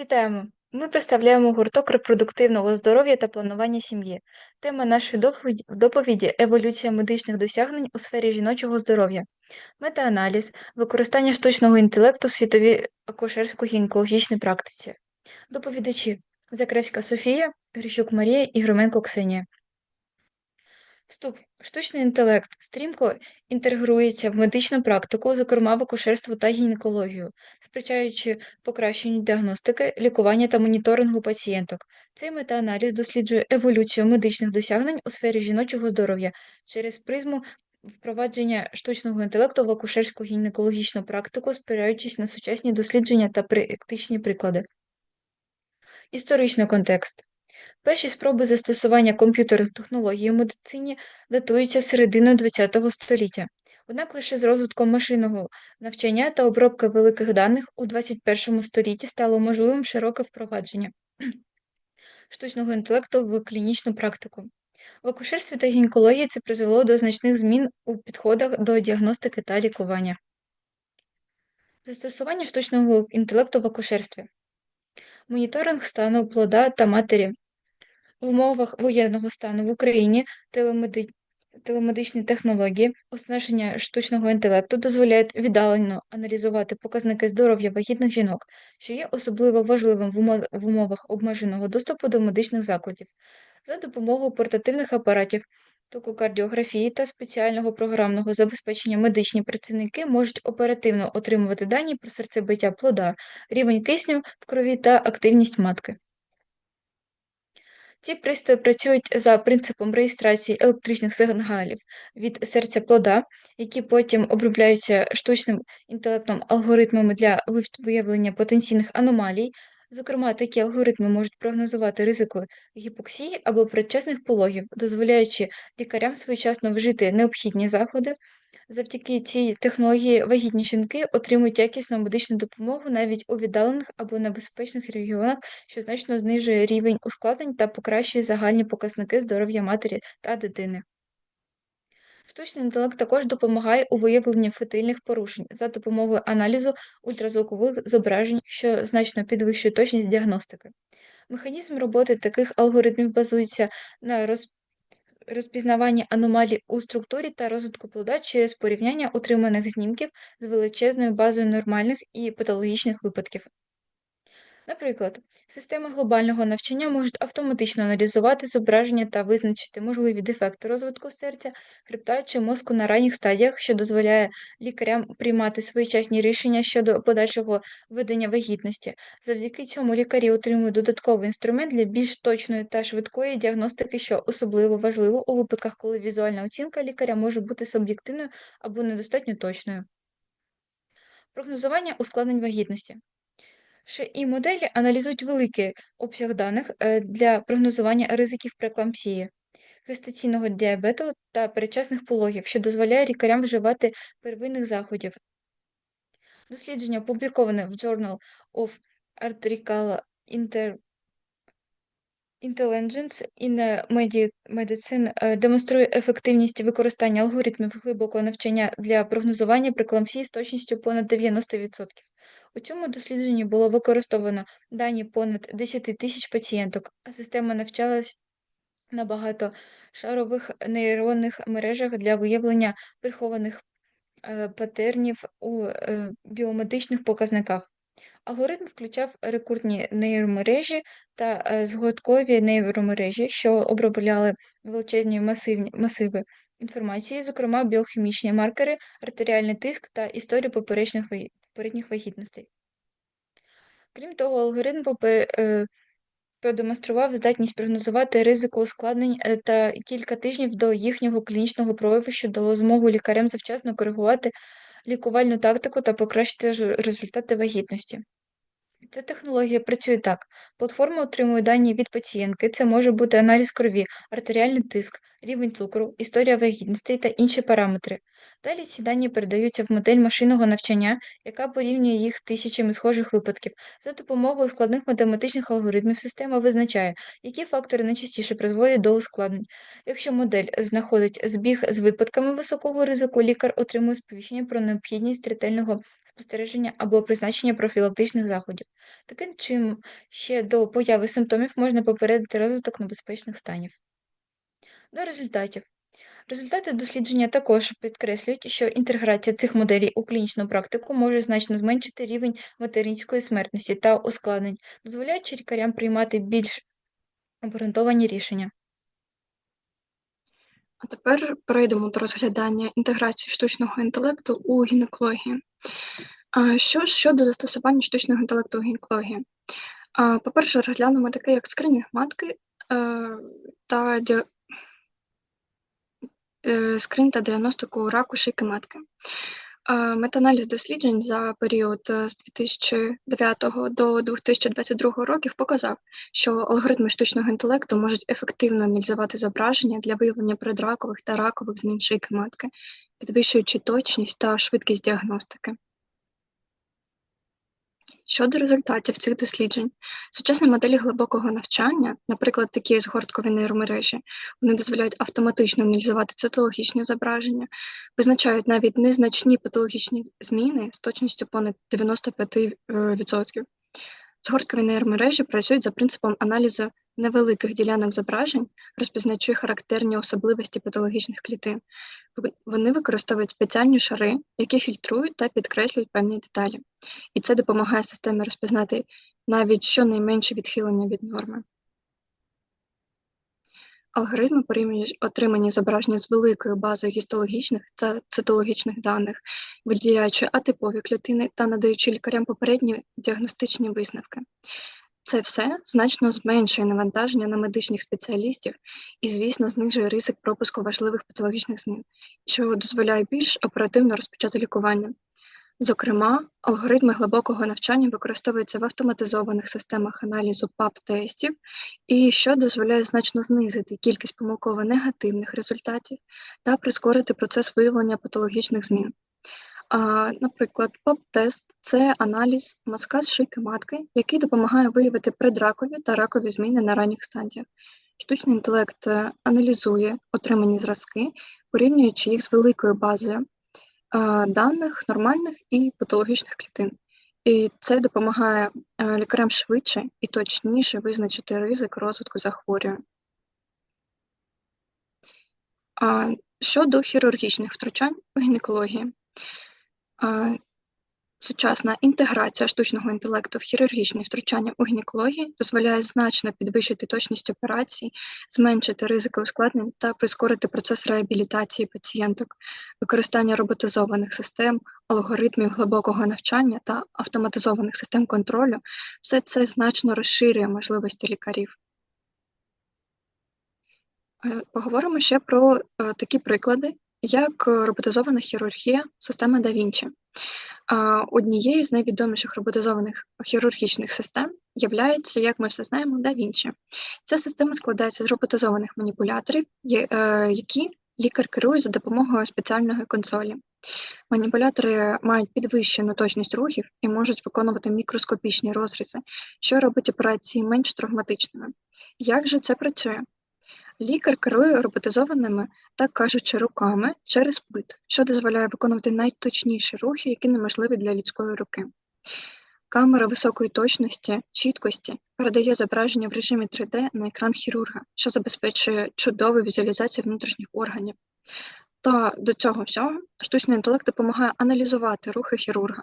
Вітаємо! Ми представляємо гурток репродуктивного здоров'я та планування сім'ї. Тема нашої доповіді, еволюція медичних досягнень у сфері жіночого здоров'я, метааналіз, використання штучного інтелекту в світовій акушерсько-гінекологічній практиці. Доповідачі Закревська Софія, Грищук Марія і Громенко Ксенія. Вступ. Штучний інтелект стрімко інтегрується в медичну практику, зокрема в акушерство та гінекологію, спричаючи покращенню діагностики, лікування та моніторингу пацієнток. Цей метааналіз досліджує еволюцію медичних досягнень у сфері жіночого здоров'я через призму впровадження штучного інтелекту в акушерську гінекологічну практику, спираючись на сучасні дослідження та практичні приклади. Історичний контекст. Перші спроби застосування комп'ютерних технологій у медицині датуються серединою ХХ століття. Однак лише з розвитком машинного навчання та обробки великих даних у XXI столітті стало можливим широке впровадження штучного інтелекту в клінічну практику. В акушерстві та гінекології це призвело до значних змін у підходах до діагностики та лікування. Застосування штучного інтелекту в акушерстві. Моніторинг стану плода та матері в умовах воєнного стану в Україні телемеди... телемедичні технології, оснащення штучного інтелекту дозволяють віддалено аналізувати показники здоров'я вагітних жінок, що є особливо важливим в, в умовах обмеженого доступу до медичних закладів, за допомогою портативних апаратів. Тококардіографії та спеціального програмного забезпечення медичні працівники можуть оперативно отримувати дані про серцебиття плода, рівень кисню в крові та активність матки. Ці пристрої працюють за принципом реєстрації електричних сигналів від серця плода, які потім обробляються штучним інтелектом алгоритмами для виявлення потенційних аномалій. Зокрема, такі алгоритми можуть прогнозувати ризику гіпоксії або предчасних пологів, дозволяючи лікарям своєчасно вжити необхідні заходи Завдяки цій технології вагітні жінки отримують якісну медичну допомогу навіть у віддалених або небезпечних регіонах, що значно знижує рівень ускладнень та покращує загальні показники здоров'я матері та дитини. Штучний інтелект також допомагає у виявленні фетильних порушень за допомогою аналізу ультразвукових зображень, що значно підвищує точність діагностики. Механізм роботи таких алгоритмів базується на роз розпізнавання аномалій у структурі та розвитку плода через порівняння отриманих знімків з величезною базою нормальних і патологічних випадків. Наприклад, системи глобального навчання можуть автоматично аналізувати зображення та визначити можливі дефекти розвитку серця, хребта чи мозку на ранніх стадіях, що дозволяє лікарям приймати своєчасні рішення щодо подальшого ведення вагітності. Завдяки цьому лікарі отримують додатковий інструмент для більш точної та швидкої діагностики, що особливо важливо у випадках, коли візуальна оцінка лікаря може бути суб'єктивною або недостатньо точною. Прогнозування ускладнень вагітності. І моделі аналізують великий обсяг даних е, для прогнозування ризиків прееклампсії, гестаційного діабету та передчасних пологів, що дозволяє лікарям вживати первинних заходів. Дослідження, опубліковане в Journal of Arterial Intelligence in Medicine, е, демонструє ефективність використання алгоритмів глибокого навчання для прогнозування прееклампсії з точністю понад 90%. У цьому дослідженні було використовано дані понад 10 тисяч пацієнток, а система навчалась на багатошарових нейронних мережах для виявлення прихованих е, патернів у е, біомедичних показниках. Алгоритм включав рекуррентні нейромережі та е, згодкові нейромережі, що обробляли величезні масивні, масиви інформації, зокрема біохімічні маркери, артеріальний тиск та історію попередніх попередніх вагітностей. Крім того, алгоритм е, продемонстрував здатність прогнозувати ризику ускладнень е, та кілька тижнів до їхнього клінічного прояву, що дало змогу лікарям завчасно коригувати лікувальну тактику та покращити результати вагітності. Ця технологія працює так: платформа отримує дані від пацієнтки, це може бути аналіз крові, артеріальний тиск, рівень цукру, історія вагітності та інші параметри. Далі ці дані передаються в модель машинного навчання, яка порівнює їх тисячами схожих випадків. За допомогою складних математичних алгоритмів система визначає, які фактори найчастіше призводять до ускладнень. Якщо модель знаходить збіг з випадками високого ризику, лікар отримує сповіщення про необхідність ретельного спостереження або призначення профілактичних заходів. Таким чином, ще до появи симптомів можна попередити розвиток небезпечних станів. До результатів. Результати дослідження також підкреслюють, що інтеграція цих моделей у клінічну практику може значно зменшити рівень материнської смертності та ускладнень, дозволяючи лікарям приймати більш обґрунтовані рішення. А тепер перейдемо до розглядання інтеграції штучного інтелекту у гінекології. Що щодо застосування штучного інтелекту в гінекології? По-перше, розглянемо таке, як скринінг матки е, та ді- е, скринь та діагностику раку шийки матки. А, Метааналіз досліджень за період е, з 2009 до 2022 років показав, що алгоритми штучного інтелекту можуть ефективно аналізувати зображення для виявлення предракових та ракових змін шийки матки, підвищуючи точність та швидкість діагностики. Щодо результатів цих досліджень, сучасні моделі глибокого навчання, наприклад, такі згорткові нейромережі, вони дозволяють автоматично аналізувати цитологічні зображення, визначають навіть незначні патологічні зміни з точністю понад 95%. Згорткові нейромережі працюють за принципом аналізу невеликих ділянок зображень, розпізнаючи характерні особливості патологічних клітин. Вони використовують спеціальні шари, які фільтрують та підкреслюють певні деталі. І це допомагає системі розпізнати навіть щонайменше відхилення від норми. Алгоритми порівнюють отримані зображення з великою базою гістологічних та цитологічних даних, виділяючи атипові клітини та надаючи лікарям попередні діагностичні висновки. Це все значно зменшує навантаження на медичних спеціалістів і, звісно, знижує ризик пропуску важливих патологічних змін, що дозволяє більш оперативно розпочати лікування. Зокрема, алгоритми глибокого навчання використовуються в автоматизованих системах аналізу ПАП-тестів, і що дозволяє значно знизити кількість помилково негативних результатів та прискорити процес виявлення патологічних змін. Наприклад, ПАП-тест це аналіз мазка з шийки матки, який допомагає виявити предракові та ракові зміни на ранніх стадіях. Штучний інтелект е, аналізує отримані зразки, порівнюючи їх з великою базою даних нормальних і патологічних клітин. І це допомагає е, лікарям швидше і точніше визначити ризик розвитку захворювань. Щодо хірургічних втручань у гінекології, Сучасна інтеграція штучного інтелекту в хірургічні втручання у гінекології дозволяє значно підвищити точність операцій, зменшити ризики ускладнень та прискорити процес реабілітації пацієнток, використання роботизованих систем, алгоритмів глибокого навчання та автоматизованих систем контролю все це значно розширює можливості лікарів. Е, поговоримо ще про е, такі приклади, як роботизована хірургія системи да Вінчі. Однією з найвідоміших роботизованих хірургічних систем являється, як ми все знаємо, да Вінчі. Ця система складається з роботизованих маніпуляторів, е, які лікар керує за допомогою спеціальної консолі. Маніпулятори мають підвищену точність рухів і можуть виконувати мікроскопічні розрізи, що робить операції менш травматичними. Як же це працює? Лікар керує роботизованими, так кажучи, руками через пульт, що дозволяє виконувати найточніші рухи, які неможливі для людської руки. Камера високої точності, чіткості передає зображення в режимі 3D на екран хірурга, що забезпечує чудову візуалізацію внутрішніх органів. Та до цього всього штучний інтелект допомагає аналізувати рухи хірурга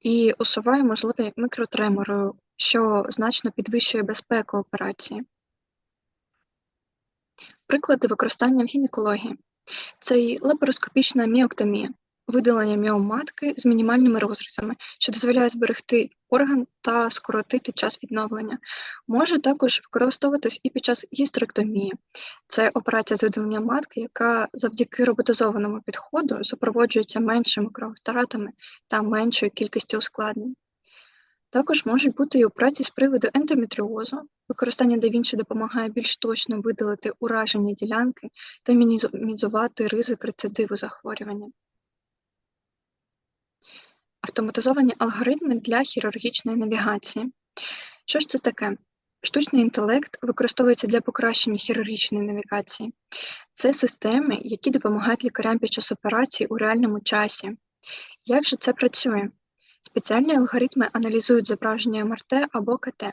і усуває можливі мікротремори, що значно підвищує безпеку операції. Приклади використання в гінекології це і лапароскопічна міоктомія, видалення міом матки з мінімальними розрізами, що дозволяє зберегти орган та скоротити час відновлення. Може також використовуватись і під час гістеректомії. Це операція з видалення матки, яка завдяки роботизованому підходу супроводжується меншими крововтратами та меншою кількістю ускладнень. Також можуть бути і операції з приводу ендометріозу. Використання DaVinci допомагає більш точно видалити уражені ділянки та мінімізувати ризик рецидиву захворювання. Автоматизовані алгоритми для хірургічної навігації. Що ж це таке? Штучний інтелект використовується для покращення хірургічної навігації. Це системи, які допомагають лікарям під час операції у реальному часі. Як же це працює? Спеціальні алгоритми аналізують зображення МРТ або КТ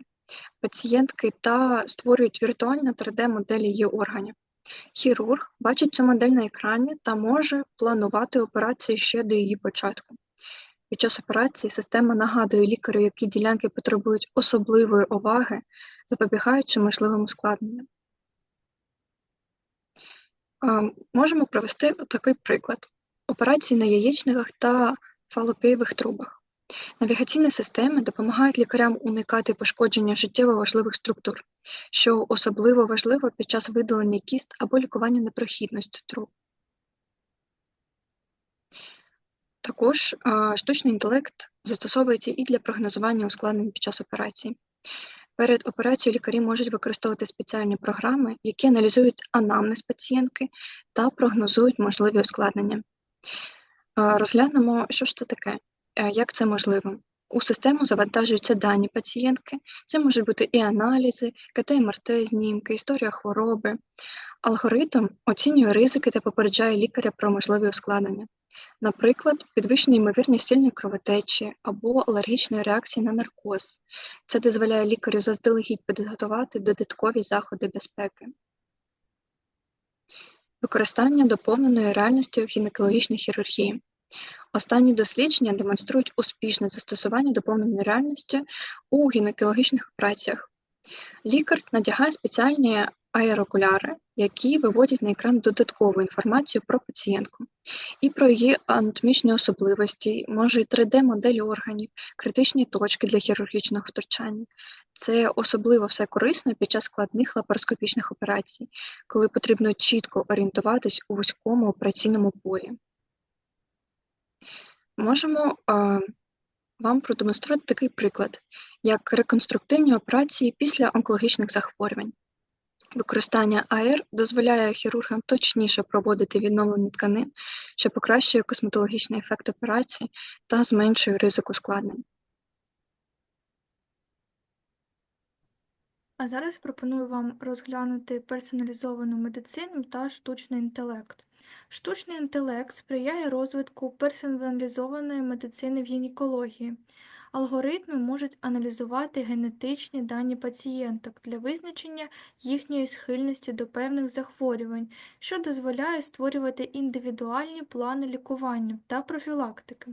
пацієнтки та створюють віртуальну 3D-моделі її органів. Хірург бачить цю модель на екрані та може планувати операції ще до її початку. Під час операції система нагадує лікарю, які ділянки потребують особливої уваги, запобігаючи можливим ускладненням. Можемо провести такий приклад: операції на яєчниках та фалопієвих трубах. Навігаційні системи допомагають лікарям уникати пошкодження життєво важливих структур, що особливо важливо під час видалення кіст або лікування непрохідності труб. Також штучний інтелект застосовується і для прогнозування ускладнень під час операції. Перед операцією лікарі можуть використовувати спеціальні програми, які аналізують анамнез пацієнтки та прогнозують можливі ускладнення. Розглянемо, що ж це таке, як це можливо. У систему завантажуються дані пацієнтки. Це можуть бути і аналізи, КТ, МРТ, знімки, історія хвороби. Алгоритм оцінює ризики та попереджає лікаря про можливі ускладнення. Наприклад, підвищена ймовірність сильної кровотечі або алергічної реакції на наркоз. Це дозволяє лікарю заздалегідь підготувати додаткові заходи безпеки. Використання доповненої реальності в гінекологічній хірургії. Останні дослідження демонструють успішне застосування доповненої реальності у гінекологічних операціях. Лікар надягає спеціальні аерокуляри, які виводять на екран додаткову інформацію про пацієнтку і про її анатомічні особливості, може 3D-модель органів, критичні точки для хірургічного втручання. Це особливо все корисно під час складних лапароскопічних операцій, коли потрібно чітко орієнтуватись у вузькому операційному полі. Можемо а, вам продемонструвати такий приклад, як реконструктивні операції після онкологічних захворювань. Використання АР дозволяє хірургам точніше проводити відновлення тканин, що покращує косметологічний ефект операції та зменшує ризик ускладнень. А зараз пропоную вам розглянути персоналізовану медицину та штучний інтелект. Штучний інтелект сприяє розвитку персоналізованої медицини в гінекології. Алгоритми можуть аналізувати генетичні дані пацієнток для визначення їхньої схильності до певних захворювань, що дозволяє створювати індивідуальні плани лікування та профілактики.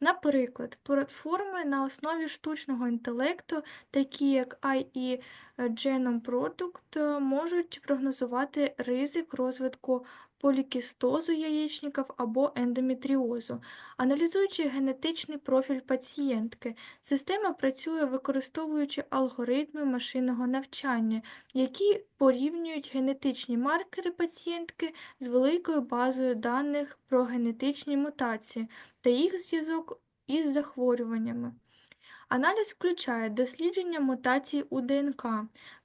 Наприклад, платформи на основі штучного інтелекту, такі як IE Genome Product, можуть прогнозувати ризик розвитку полікістозу яєчників або ендометріозу. Аналізуючи генетичний профіль пацієнтки, система працює використовуючи алгоритми машинного навчання, які порівнюють генетичні маркери пацієнтки з великою базою даних про генетичні мутації та їх зв'язок із захворюваннями. Аналіз включає дослідження мутацій у ДНК,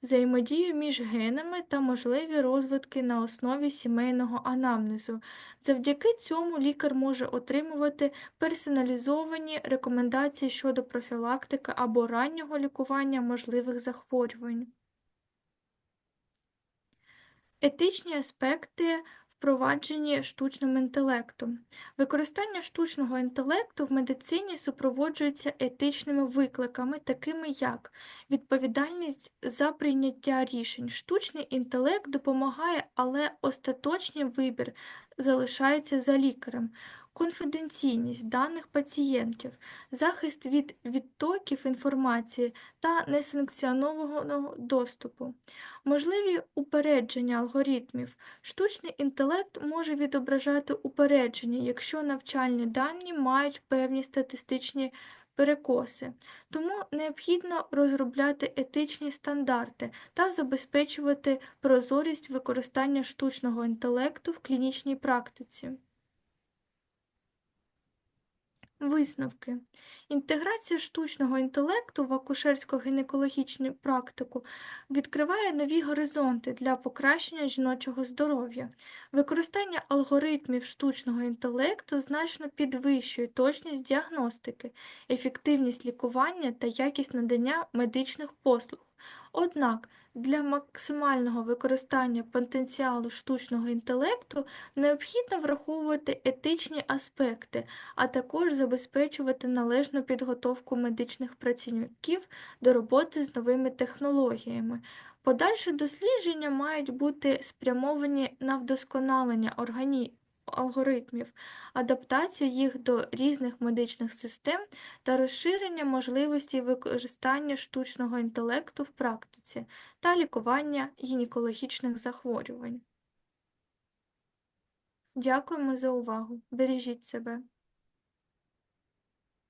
взаємодію між генами та можливі розвитки на основі сімейного анамнезу. Завдяки цьому лікар може отримувати персоналізовані рекомендації щодо профілактики або раннього лікування можливих захворювань. Етичні аспекти впровадженні штучним інтелектом. Використання штучного інтелекту в медицині супроводжується етичними викликами, такими як відповідальність за прийняття рішень. Штучний інтелект допомагає, але остаточний вибір залишається за лікарем. Конфіденційність даних пацієнтів, захист від відтоків інформації та несанкціонованого доступу, можливі упередження алгоритмів. Штучний інтелект може відображати упередження, якщо навчальні дані мають певні статистичні перекоси, тому необхідно розробляти етичні стандарти та забезпечувати прозорість використання штучного інтелекту в клінічній практиці. Висновки. Інтеграція штучного інтелекту в акушерсько-гінекологічну практику відкриває нові горизонти для покращення жіночого здоров'я. Використання алгоритмів штучного інтелекту значно підвищує точність діагностики, ефективність лікування та якість надання медичних послуг. Однак для максимального використання потенціалу штучного інтелекту необхідно враховувати етичні аспекти, а також забезпечувати належну підготовку медичних працівників до роботи з новими технологіями. Подальші дослідження мають бути спрямовані на вдосконалення органі... алгоритмів, адаптацію їх до різних медичних систем та розширення можливостей використання штучного інтелекту в практиці та лікування гінекологічних захворювань. Дякуємо за увагу. Бережіть себе.